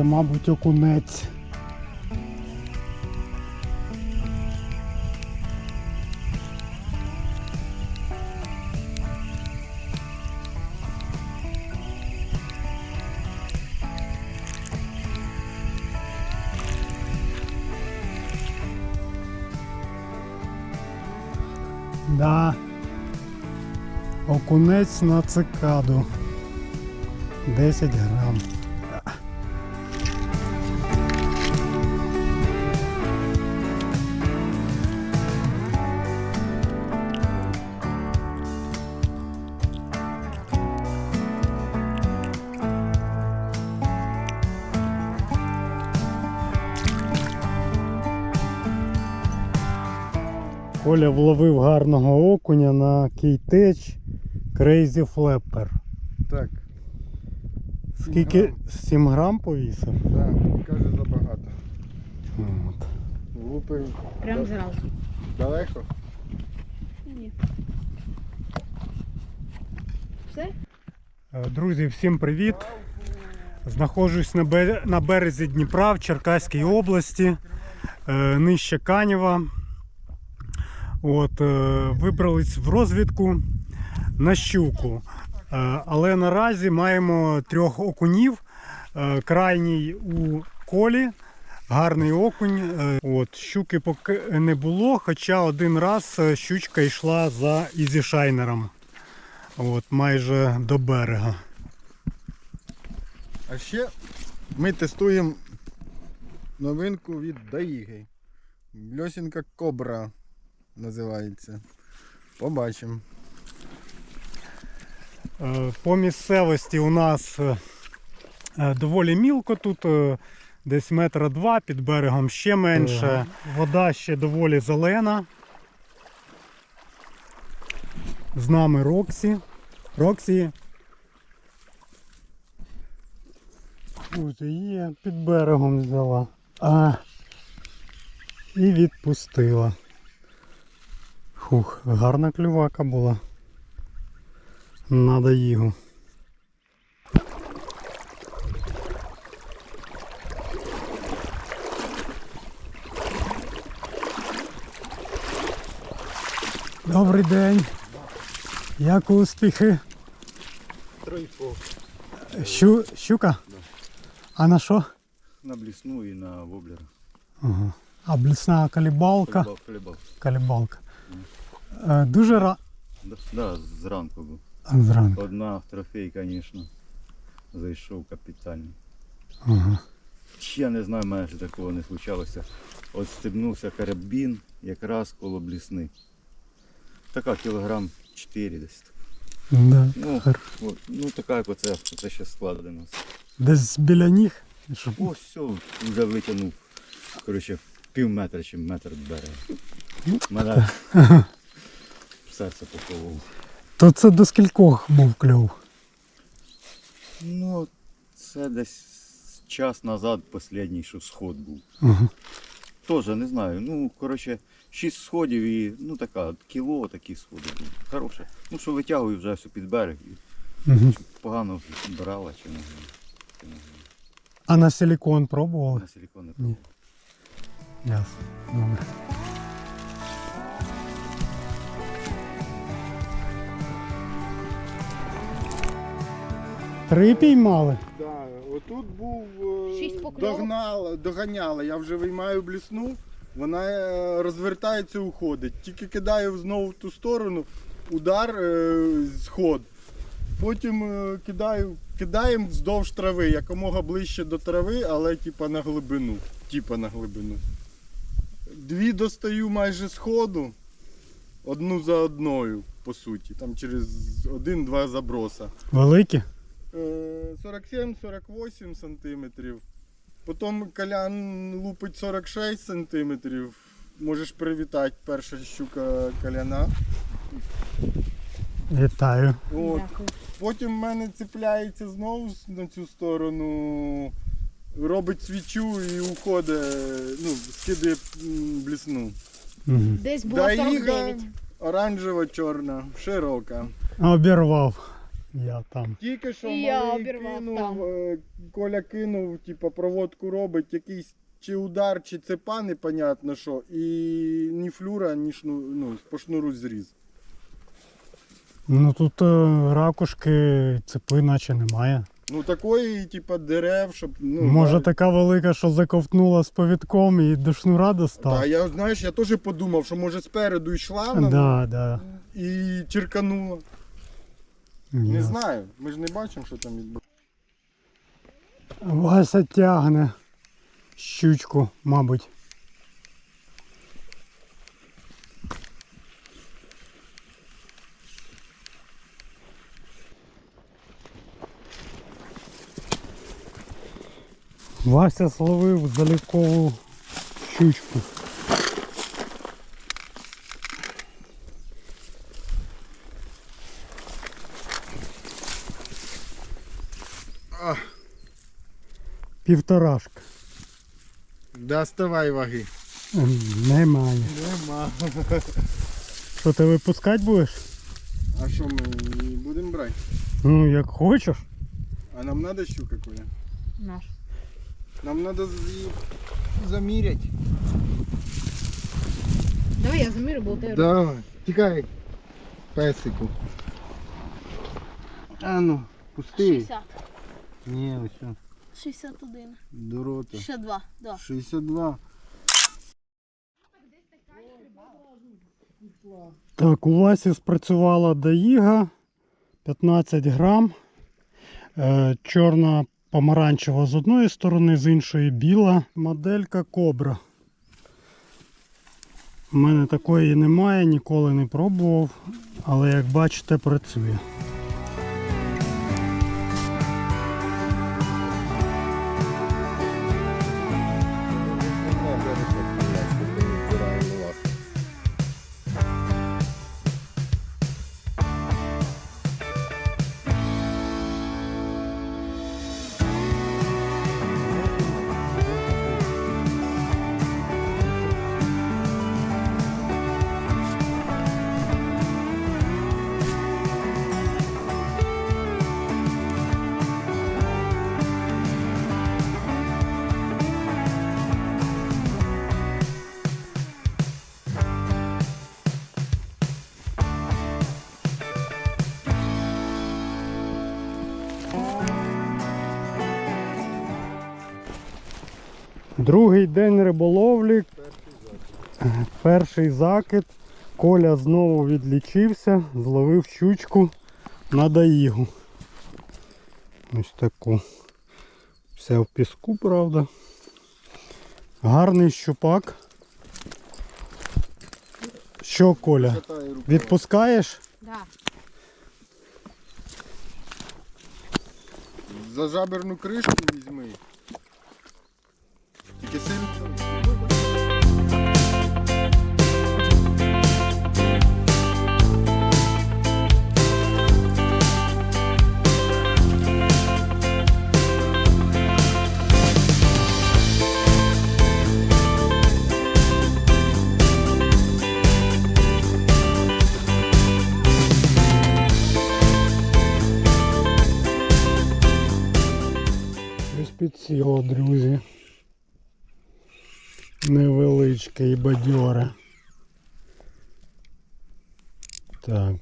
Дрібненьке, мабуть, окунець. Да. Окунець на цикаду. 10 грам. Коля вловив гарного окуня на кейтеч Crazy Flapper. Так, Скільки? грам. 7 грам повісив? да, каже забагато. От. Лупив Прям зразу. далеко. Ні. Все? Е, Друзі, всім привіт! Знаходжусь на, березі Дніпра в Черкаській області, е, нижче Канєва. От, е, вибрались в розвідку на щуку. Е, Але наразі маємо трьох окунів. Е, Крайній у колі, гарний окунь. От, щуки поки не було, хоча один раз щучка йшла за ізішайнером. От, майже до берега. А ще ми тестуємо новинку від Даїги. Льосінка Кобра називається. Побачимо. Е, По місцевості у нас е, е, доволі мілко тут, десь метра два, під берегом ще менше. Вода ще доволі зелена. З нами Роксі. Роксі. Ось її під берегом взяла. А, і відпустила. Хух, гарна клювака була. Надо його. Добрий день. Як успіхи? Тройфо Щу, щука? А на що? на блісну і на воблера. Ага. А блісна калібалка. Хлібав, хлібав. Е, дуже ра... Да, да, зранку був. Зранку. Одна трофей, звісно. Зайшов капітально. Ага. Я не знаю, майже такого не случалося. От стебнувся карабін якраз коло блісни. Така кілограм 4 десь. Да. Ну, Хар- от, ну така як оце, оце ще складено. Десь біля ніг. Щоб... Ось все, вже витягнув. Коротше, пів метра чи метр до берега. Мене серце поховував. То це до скількох був кльов? Ну, це десь час назад останній, що сход був. Ага. Тоже не знаю. Ну, коротше, шість сходів і ну така, кіло такі сходи були. Хороше. Ну, що витягую вже все під берег. І Угу. погано брала чи не знаю. Чи не знаю. А на силікон пробували? На силікон не пробував. Ясно. Добре. Три піймали? Да, отут був е, Шість покльовок? догнала, доганяла. Я вже виймаю блісну, вона е, розвертається, уходить. Тільки кидаю знову в ту сторону, удар, е, сход. Потім е, кидаю, кидаємо вздовж трави, якомога ближче до трави, але типа на глибину. Типа на глибину. Дві достаю майже сходу, одну за одною, по суті. Там через один-два заброса. Великі? Е, 47-48 сантиметрів. Потім калян лупить 46 сантиметрів. Можеш привітати перша щука каляна. Вітаю. От. Потім в мене цепляється знову на цю сторону, робить свічу і уходить, ну, скидає блісну. Десь було Даїга 49. оранжева чорна, широка. Обірвав. Я там. Тільки що І я малий обірвав кинув, там. е, Коля кинув, типу, проводку робить, якийсь чи удар, чи цепа, непонятно що, і ні флюра, ні шну, ну, по шнуру зріз. Ну тут е, ракушки, цепи наче немає. Ну такої, типу, дерев, щоб. Ну, Може да. така велика, що заковтнула з повідком і до шнура? Та, я, знаєш, я теж подумав, що може спереду йшла вона Да, да. і черканула. Не знаю, ми ж не бачимо, що там відбувається. Вася тягне щучку, мабуть. Вася словив залікову щучку. Півторашка. Доставай ваги. Ем, Немає. Нема. Що ти випускати будеш? А що ми її будемо брати? Ну, як хочеш. А нам треба щука, Коля? Наш. Нам треба її заміряти. Давай я замірю, бо ти Давай, тікай, песику. А ну, пусти. 60. Ні, ось. 61. До рота. 62. Да. 62. Так, у Васі спрацювала даїга 15 грам. Е, чорна помаранчева з одної сторони, з іншої біла. Моделька Кобра. У мене такої немає, ніколи не пробував, але як бачите, працює. Другий день риболовлі. Перший закид. Коля знову відлічився, зловив щучку на даїгу. Ось таку. Вся в піску, правда. Гарний щупак. Що, Коля? Відпускаєш? Да. За жаберну кришку візьми. Підсіло, друзі. Невеличке і бадьоре. Так.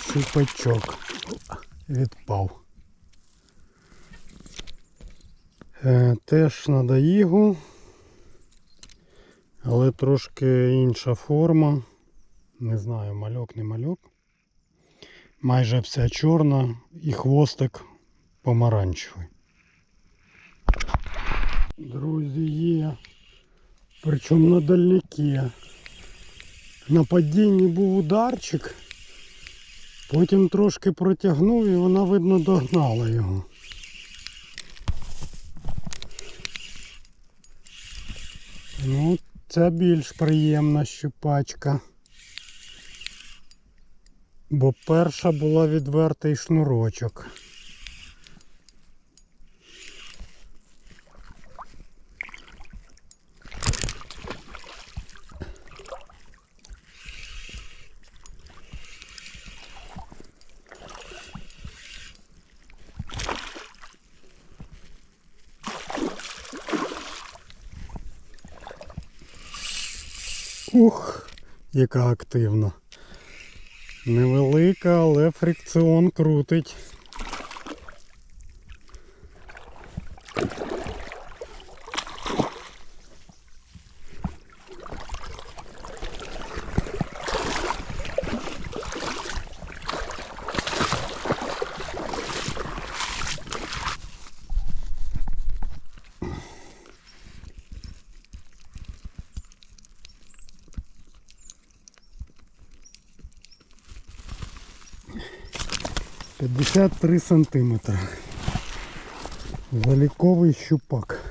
Щупачок відпав. Е, теж на даїгу, але трошки інша форма. Не знаю, мальок, не мальок. Майже вся чорна і хвостик помаранчевий. Друзі, є. Причому на дальняки. На падінні був ударчик. Потім трошки протягнув і вона, видно, догнала його. Ну, це більш приємна щупачка. Бо перша була відвертий шнурочок. Ух, яка активна. Невелика, але фрикціон крутить. П'ятдесят три сантиметра. Заліковий щупак.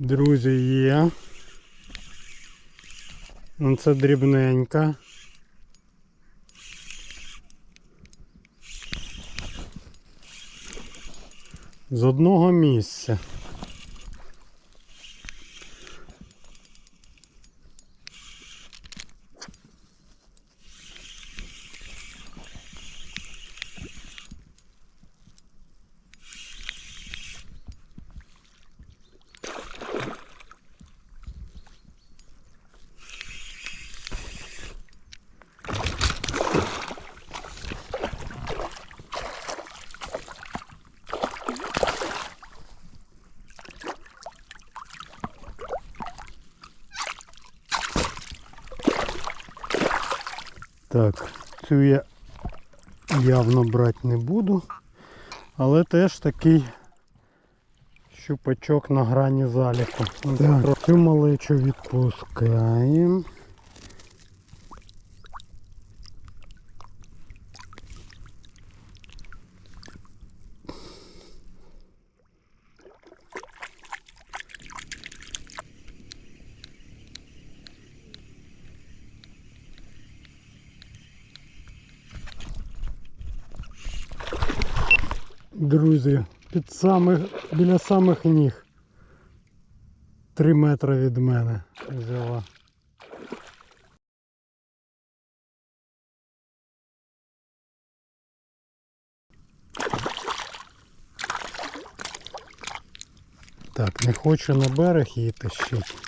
Друзі, є. Ну, Це дрібненька. З одного місця. Так, цю я явно брати не буду. Але теж такий щупачок на грані заліку. Так, цю малечу відпускаємо. Друзі, під самих, біля самих ніг. Три метри від мене взяла. Так, не хочу на берег її тащити.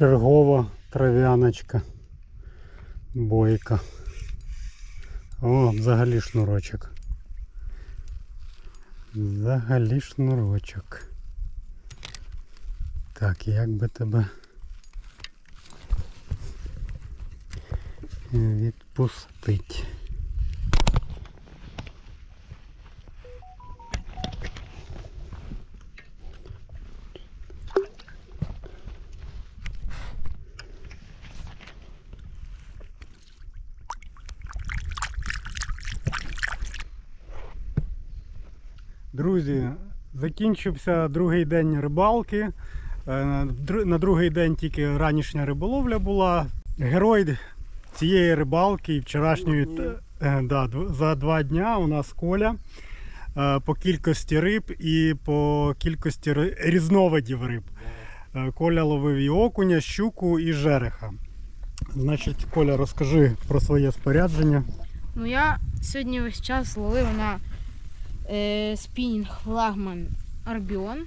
Чергова трав'яночка. Бойка. О, взагалі шнурочок. Взагалі шнурочок. Так, як би тебе відпустить? Друзі, закінчився другий день рибалки. Е, На другий день тільки ранішня риболовля була. Герой цієї рибалки і вчорашньої е, да, за два дня у нас Коля. Е, По кількості риб і по кількості різновидів риб. Коля ловив і окуня, щуку і жереха. Значить, Коля, розкажи про своє спорядження. Ну я сьогодні весь час ловив на е, спінінг флагман Арбіон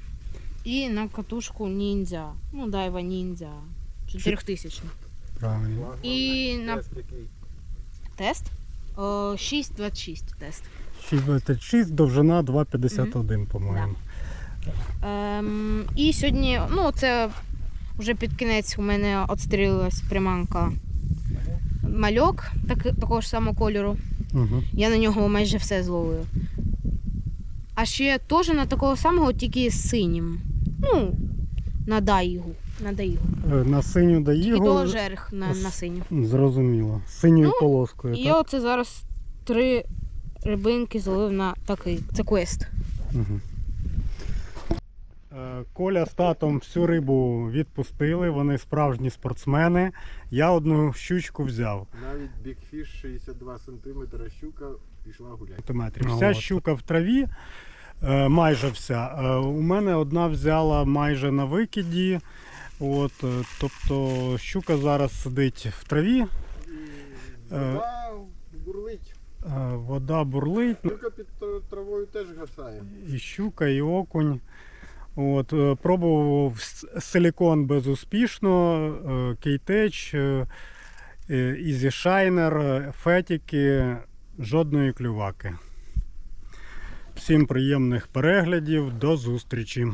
і на катушку ніндзя. Ну, дайва ніндзя. 4000. Правильно. І на тест. О, 6,26 тест. 6,26, довжина 2,51, по-моєму. Ем, і сьогодні, ну, це вже під кінець у мене отстрілилась приманка мальок так, такого ж самого кольору. Угу. Я на нього майже все зловив. А ще теж на такого самого, тільки з синім. Ну, на дайгу. На дайгу. Е, На синю Тільки даїгу. того жерех на, на синю. Зрозуміло. З Синьою Ну, полоскою. І так? оце зараз три рибинки зловив на такий. Це квест. Угу. Коля з татом всю рибу відпустили, вони справжні спортсмени. Я одну щучку взяв. Навіть бікфіш 62 см щука пішла гуляти. сантиметрів. Ну, Вся щука в траві, е, майже вся. Е, У мене одна взяла майже на викиді. От, е, тобто щука зараз сидить в траві, Вода бурлить. вода бурлить, Щука під травою теж гасає. і щука, і окунь. От, пробував силікон безуспішно, кейтеч, ізі шайнер, е, фетіки, жодної клюваки. Всім приємних переглядів, до зустрічі!